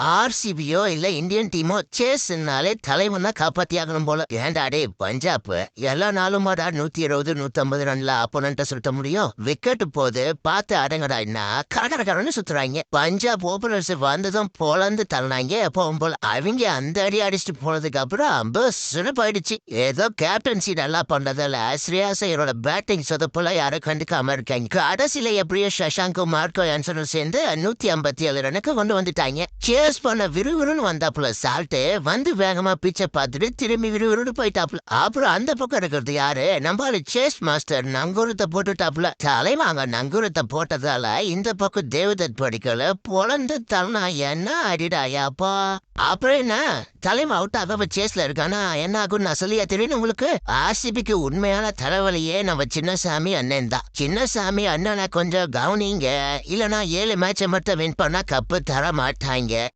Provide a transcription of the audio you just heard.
ஆர்சிபியோ இல்ல Indian demo சேஸ்னாலே தலைவன் தான் காப்பாத்தியாகணும் போல. ஏன்டா டே பஞ்சாப்? எல்லா நாளுமாடா நூத்தி இருபது நூத்தி ஐம்பது ரன்ல அப்போனண்ட சுத்த முடியும்? விக்கெட் போது பார்த்து அடங்கடான்னா கரகரகரன்னு சுத்துறாங்க. பஞ்சாப் ஓபனர்ஸ் வந்ததும் பொலந்து தள்ளினாங்க எப்பவும் போல. அவங்க அந்த அடி அடிச்சுட்டு போனதுக்கு அப்புறம் பஸ்ன்னு போயிடுச்சு. ஏதோ கேப்டன்சி நல்லா பண்றதால ஸ்ரேயா பேட்டிங் சொதப்புல யாரும் கண்டுக்காம இருக்காங்க. கடைசியில எப்படியோ சசாங்கும் மார்க்கோ ஆன்சனும் சேர்ந்து நூத்தி ஐம்பத்தி ஏழு ரனுக்கு கொண்டு வந்துட்டாங்க. சேஸ் பண்ண விறுவிறுன்னு வந்தாப்புல. சால்ட்டு வந்து வேகமா பிச்சை பார்த்துட்டு திரும்பி விறுவிறுன்னு போயிட்டாப்புல. அப்புறம் அந்த பக்கம் இருக்கிறது யாரு? நம்மளால சேஸ் மாஸ்டர் நங்கூரத்தை போட்டுட்டாப்புல. தலைவாங்க நங்கூரத்தை போட்டதால இந்த பக்கம் தேவதத் படிக்கல. பொழந்து தலனா என்ன அடிடாயாப்பா அப்புறம் என்ன? தலைவன் அவுட் ஆக சேஸ்ல இருக்கானா? என்ன ஆகும் நான் சொல்லியா தெரியும் உங்களுக்கு? ஆர்சிபிக்கு உண்மையான தலைவலியே நம்ம சின்னசாமி அண்ணன் தான். சின்னசாமி அண்ணனை கொஞ்சம் கவனிங்க. இல்லனா ஏழு மேட்சை மட்டும் வின் பண்ணா கப்பு தர மாட்டாங்க.